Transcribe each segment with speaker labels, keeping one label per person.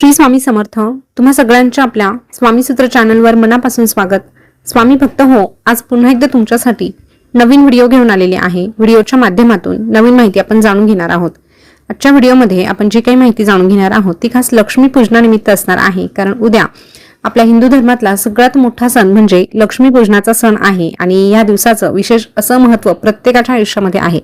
Speaker 1: श्री स्वामी समर्थ तुम्हा सगळ्यांच्या आपल्या स्वामी सूत्र चॅनलवर मनापासून स्वागत. स्वामी भक्त हो आज पुन्हा एकदा तुमच्यासाठी नवीन व्हिडिओ घेऊन आलेले आहे. व्हिडिओच्या माध्यमातून नवीन माहिती आपण जाणून घेणार आहोत. आजच्या व्हिडिओमध्ये आपण जी काही माहिती जाणून घेणार आहोत ती खास लक्ष्मी पूजनानिमित्त असणार आहे. कारण उद्या आपल्या हिंदू धर्मातला सगळ्यात मोठा सण म्हणजे लक्ष्मी पूजनाचा सण आहे आणि या दिवसाचं विशेष असं महत्त्व प्रत्येकाच्या आयुष्यामध्ये आहे.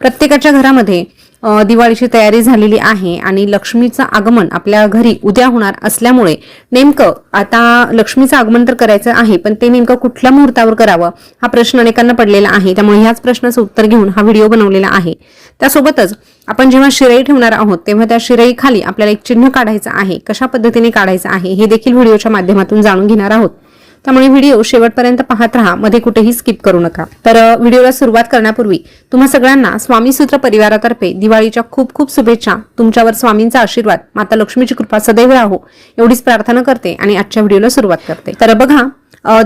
Speaker 1: प्रत्येकाच्या घरामध्ये दिवाळीची तयारी झालेली आहे आणि लक्ष्मीचं आगमन आपल्या घरी उद्या होणार असल्यामुळे नेमकं आता लक्ष्मीचं आगमन तर करायचं आहे पण ते नेमकं कुठल्या मुहूर्तावर करावं हा प्रश्न अनेकांना पडलेला आहे. त्यामुळे ह्याच प्रश्नाचं उत्तर घेऊन हा व्हिडिओ बनवलेला आहे. त्यासोबतच आपण जेव्हा शिराई ठेवणार आहोत तेव्हा त्या शिराई खाली आपल्याला एक चिन्ह काढायचं आहे. कशा पद्धतीने काढायचं आहे हे देखील व्हिडिओच्या माध्यमातून जाणून घेणार आहोत. त्यामुळे व्हिडिओ शेवटपर्यंत पाहत राहा. मध्ये कुठेही स्किप करू नका. तर व्हिडिओला सुरुवात करण्यापूर्वी तुम्हा सगळ्यांना स्वामी सूत्र परिवारातर्फे दिवाळीच्या खूप खूप शुभेच्छा. तुमच्यावर स्वामींचा आशीर्वाद. माता लक्ष्मीची कृपा सदैव राहो. एवढीच प्रार्थना करते आणि आजच्या व्हिडिओला सुरुवात करते. तर बघा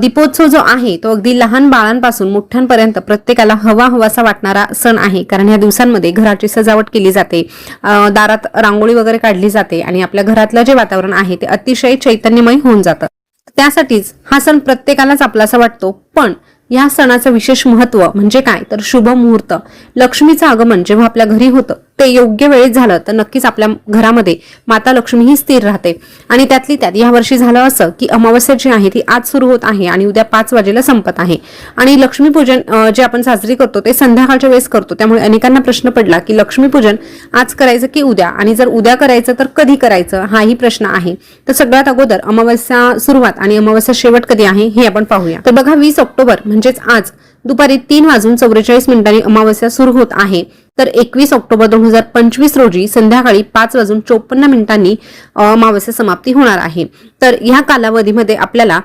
Speaker 1: दीपोत्सव जो आहे तो अगदी लहान बाळांपासून मोठ्यांपर्यंत प्रत्येकाला हवा हवासा वाटणारा सण आहे. कारण ह्या दिवसांमध्ये घराची सजावट केली जाते. दारात रांगोळी वगैरे काढली जाते आणि आपल्या घरातलं जे वातावरण आहे ते अतिशय चैतन्यमय होऊन जातं. त्यासाठीच हा सण प्रत्येकालाच आपलासा वाटतो. पण या सणाचं विशेष महत्त्व म्हणजे काय? तर शुभ मुहूर्त. लक्ष्मीचं आगमन जेव्हा आपल्या घरी होतं ते योग्य वेळेत झालं तर नक्कीच आपल्या घरामध्ये माता लक्ष्मी ही स्थिर राहते. आणि त्यातली त्यात या वर्षी झालं असं की अमावस्या जी आहे ती आज सुरू होत आहे आणि उद्या पाच वाजेला संपत आहे. आणि लक्ष्मीपूजन जे आपण साजरी करतो ते संध्याकाळच्या वेळेस करतो. त्यामुळे अनेकांना प्रश्न पडला की लक्ष्मीपूजन आज करायचं की उद्या? आणि जर उद्या करायचं तर कधी करायचं? हाही प्रश्न आहे. तर सगळ्यात अगोदर अमावस्या सुरुवात आणि अमावस्या शेवट कधी आहे हे आपण पाहूया. तर बघा वीस ऑक्टोबर म्हणजेच आज दुपारी तीन वाजून चौवेचाळीस मिनिटांनी अमावस्या सुरू होत आहे. तर एकवीस ऑक्टोबर दोन हजार पंचवीस रोजी संध्याकाळी पाच वाजून चोपन्न मिनिटांनी अमावस्या समाप्ती होणार आहे. तर ह्या कालावधीमध्ये आपल्याला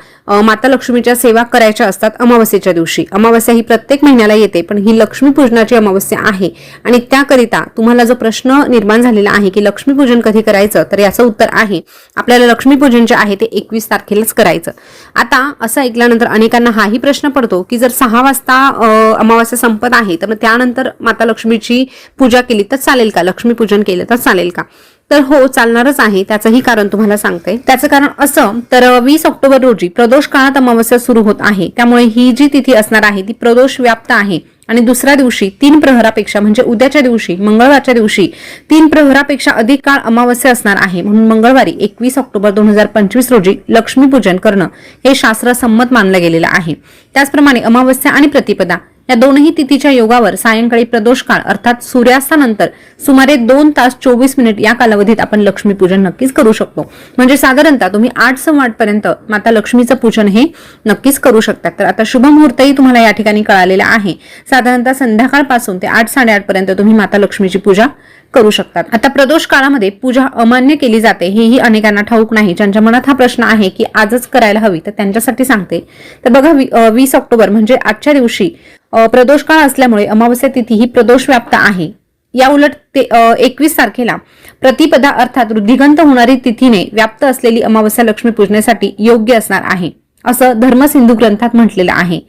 Speaker 1: माता लक्ष्मीच्या सेवा करायच्या असतात अमावस्येच्या दिवशी. अमावस्या ही प्रत्येक महिन्याला येते पण ही लक्ष्मीपूजनाची अमावस्या आहे. आणि त्याकरिता तुम्हाला जो प्रश्न निर्माण झालेला आहे की लक्ष्मीपूजन कधी करायचं तर याचं उत्तर आहे. आपल्याला लक्ष्मीपूजन जे आहे ते एकवीस तारखेलाच करायचं. आता असं ऐकल्यानंतर अनेकांना हाही प्रश्न पडतो की जर सहा वाजता अमावस्या संपत आहे तर मग त्यानंतर माता लक्ष्मीची पूजा केली तर चालेल का? लक्ष्मी पूजन केलं तर चालेल का? तर हो चालणारच आहे. त्याचंही कारण तुम्हाला सांगते. त्याचं कारण असं तर वीस ऑक्टोबर रोजी प्रदोष काळात अमावस्या सुरू होत आहे. त्यामुळे ही जी तिथी असणार आहे ती प्रदोष व्याप्त आहे. आणि दुसऱ्या दिवशी तीन प्रहरापेक्षा म्हणजे उद्याच्या दिवशी मंगळवारच्या दिवशी तीन प्रहरापेक्षा अधिक काळ अमावस्या असणार आहे. म्हणून मंगळवारी एकवीस ऑक्टोबर दोन हजार पंचवीस रोजी लक्ष्मीपूजन करणं हे शास्त्रसंमत मानलं गेलेलं आहे. त्याचप्रमाणे अमावस्या आणि प्रतिपदा या दोनही तिथीच्या योगावर सायंकाळी प्रदोष काळ अर्थात सूर्यास्तानंतर सुमारे दोन तास चोवीस मिनिट या कालावधीत आपण लक्ष्मीपूजन नक्कीच करू शकतो. म्हणजे साधारणतः तुम्ही आठ सव्वा पर्यंत माता लक्ष्मीचं पूजन हे नक्कीच करू शकतात. तर आता शुभ मुहूर्तही तुम्हाला या ठिकाणी कळालेला आहे. साधारणतः संध्याकाळपासून ते आठ साडेआठ पर्यंत तुम्ही माता लक्ष्मीची पूजा करू शकतात. आता प्रदोष काळामध्ये पूजा अमान्य केली जाते हेही अनेकांना ठाऊक नाही. ज्यांच्या मनात हा प्रश्न आहे की आजच करायला हवी तर त्यांच्यासाठी सांगते. तर बघा वीस ऑक्टोबर म्हणजे आजच्या दिवशी प्रदोष काळ असल्यामुळे अमावस्या तिथी ही प्रदोष व्याप्त आहे. या उलट ते एकवीस तारखेला प्रतिपदा अर्थात रुद्धिगंत होणारी तिथीने व्याप्त असलेली अमावस्या लक्ष्मी पूजण्यासाठी योग्य असणार आहे असं धर्मसिंधू ग्रंथात म्हटलेलं आहे.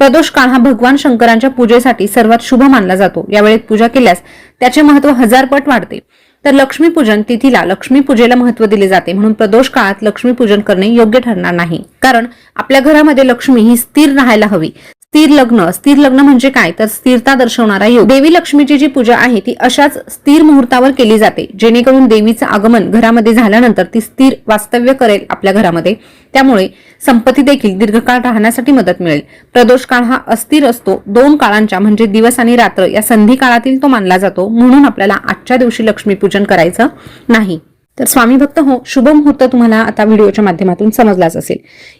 Speaker 1: प्रदोष काळ हा भगवान शंकरांच्या पूजेसाठी सर्वात शुभ मानला जातो. यावेळेत पूजा केल्यास त्याचे महत्त्व हजारपट वाढते. तर लक्ष्मीपूजन तिथीला लक्ष्मी पूजेला महत्त्व दिले जाते. म्हणून प्रदोष काळात लक्ष्मीपूजन करणे योग्य ठरणार नाही. कारण आपल्या घरामध्ये लक्ष्मी ही स्थिर राहायला हवी. स्थिर लग्न. स्थिर लग्न म्हणजे काय? तर स्थिरता दर्शवणारा योग. देवी लक्ष्मीची जी पूजा आहे ती अशाच स्थिर मुहूर्तावर केली जाते जेणेकरून देवीचं आगमन घरामध्ये झाल्यानंतर ती स्थिर वास्तव्य करेल आपल्या घरामध्ये. त्यामुळे संपत्ती देखील दीर्घकाळ राहण्यासाठी मदत मिळेल. प्रदोष काळ हा अस्थिर असतो. दोन काळांच्या म्हणजे दिवस आणि रात्र या संधी काळातील तो मानला जातो. म्हणून आपल्याला आजच्या दिवशी लक्ष्मीपूजन करायचं नाही. तर स्वामी भक्त हो शुभ मुहूर्त तुम्हाला आता व्हिडिओच्या माध्यमातून समजलाच असेल.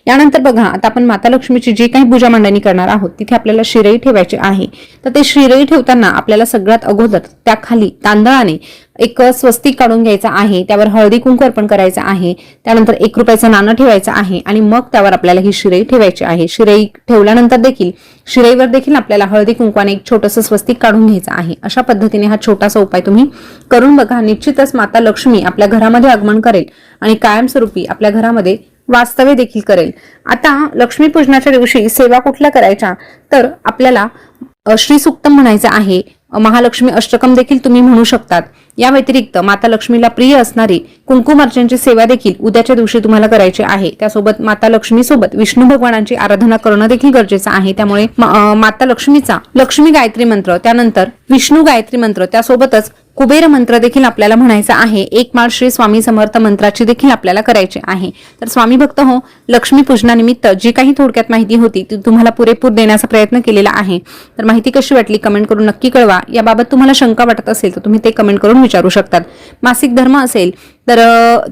Speaker 1: यानंतर बघा आता आपण माता लक्ष्मीची जी काही पूजा मांडणी करणार आहोत तिथे आपल्याला शिरई ठेवायची आहे. तर ते शिरई ठेवताना आपल्याला सगळ्यात अगोदर त्या खाली तांदळाने एक स्वस्तिक काढून घ्यायचा आहे त्यावर हळदी कुंकू अर्पण करायचं आहे त्यानंतर एक रुपयाचं नाणं ठेवायचं आहे आणि मग त्यावर आपल्याला ही शिरई ठेवायची आहे. शिरई ठेवल्यानंतर देखील शिरईवर देखील आपल्याला हळदी कुंकवाने एक छोटंसं स्वस्तिक काढून घ्यायचं आहे. अशा पद्धतीने हा छोटासा उपाय तुम्ही करून बघा. निश्चितच माता लक्ष्मी आपल्या घरामध्ये आगमन करेल आणि कायमस्वरूपी आपल्या घरामध्ये वास्तव्य देखील करेल. आता लक्ष्मीपूजनाच्या दिवशी सेवा कुठल्या करायच्या? तर आपल्याला अ, श्रीसुक्तम म्हणायचं आहे महालक्ष्मी अष्टकम देखील तुम्ही म्हणू शकतात. या व्यतिरिक्त माता लक्ष्मीला प्रिय असणारी कुंकुमार्चनची सेवा देखील उद्याच्या दिवशी तुम्हाला करायची आहे. त्यासोबत माता लक्ष्मी सोबत विष्णू भगवानांची आराधना करणं देखील गरजेचं आहे. त्यामुळे माता लक्ष्मीचा लक्ष्मी गायत्री मंत्र त्यानंतर विष्णू गायत्री मंत्र त्यासोबतच कुबेर मंत्र देखील आपल्याला म्हणायचा आहे. एक माळ श्री स्वामी समर्थ मंत्राची देखील आपल्याला करायची आहे. तर स्वामी भक्त हो लक्ष्मी पूजनानिमित्त जी काही थोडक्यात माहिती होती ती तुम्हाला पुरेपूर देण्याचा प्रयत्न केलेला आहे. तर माहिती कशी वाटली कमेंट करून नक्की कळवा. याबाबत तुम्हाला शंका वाटत असेल तर तुम्ही ते कमेंट करून विचारू शकतात. मासिक धर्म असेल तर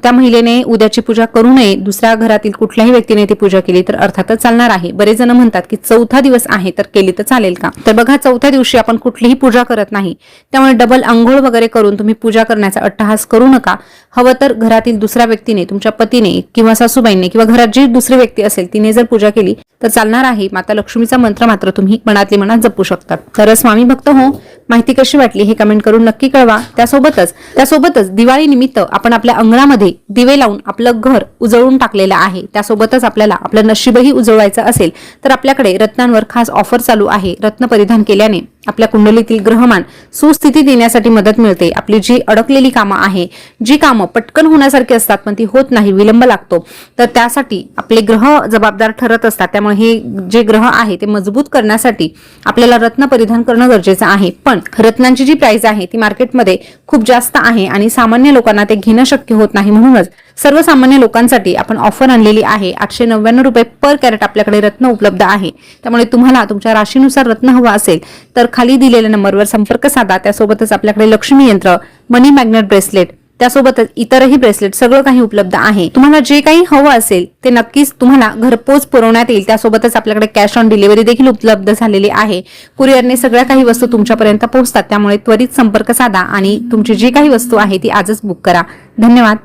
Speaker 1: त्या महिलेने उद्याची पूजा करू नये दुसऱ्या घरातील कुठल्याही व्यक्तीने ती पूजा केली तर अर्थातच चालणार आहे. बरेच जण म्हणतात की चौथा दिवस आहे तर केली तर चालेल का? तर बघा चौथ्या दिवशी आपण कुठलीही पूजा करत नाही. त्यामुळे डबल आंघोळ वगैरे करून तुम्ही पूजा करण्याचा अट्टहास करू नका. हवं तर घरातील दुसऱ्या व्यक्तीने तुमच्या पतीने किंवा सासूबाईंनी किंवा घरात जी दुसरी व्यक्ती असेल तिने जर पूजा केली तर चालणार आहे. माता लक्ष्मीचा मंत्र मात्र तुम्ही मनातली मनात जपू शकतात तर स्वामी भक्त हो माहिती कशी वाटली हे कमेंट करून नक्की कळवा. त्यासोबतच त्यासोबतच दिवाळी निमित्त आपण आपल्या अंगणामध्ये दिवे लावून आपलं घर उजळून टाकलेलं आहे. त्यासोबतच आपल्याला आपलं नशीबही उजळवायचं असेल तर आपल्याकडे रत्नांवर खास ऑफर चालू आहे. रत्न परिधान केल्याने. आपल्या कुंडलीतील ग्रहमान सुस्थिती देण्यासाठी मदत मिळते. आपली जी अडकलेली कामं आहे जी कामं पटकन होण्यासारखी असतात पण ती होत नाही विलंब लागतो. तर त्यासाठी आपले ग्रह जबाबदार ठरत असतात. त्यामुळे हे जे ग्रह आहे ते मजबूत करण्यासाठी आपल्याला रत्न परिधान करणं गरजेचं आहे. पण रत्नांची जी प्राइस आहे ती मार्केटमध्ये खूप जास्त आहे आणि सामान्य लोकांना ते घेणं शक्य होत नाही. म्हणूनच सर्वसामान्य लोकांसाठी आपण ऑफर आणलेली आहे. आठशे नव्याण्णव रुपये पर कॅरेट आपल्याकडे रत्न उपलब्ध आहे. त्यामुळे तुम्हाला तुमच्या राशीनुसार रत्न हवं असेल तर खाली दिलेल्या नंबरवर संपर्क साधा. त्यासोबतच आपल्याकडे लक्ष्मी यंत्र मनी मॅग्नेट ब्रेसलेट त्यासोबतच इतरही ब्रेसलेट सगळं काही उपलब्ध आहे. तुम्हाला जे काही हवं असेल ते नक्कीच तुम्हाला घरपोच पुरवण्यात येईल. त्यासोबतच आपल्याकडे कॅश ऑन डिलिव्हरी देखील उपलब्ध झालेली आहे. कुरिअरने सगळ्या काही वस्तू तुमच्यापर्यंत पोहोचतात. त्यामुळे त्वरित संपर्क साधा आणि तुमची जी काही वस्तू आहे ती आजच बुक करा. धन्यवाद.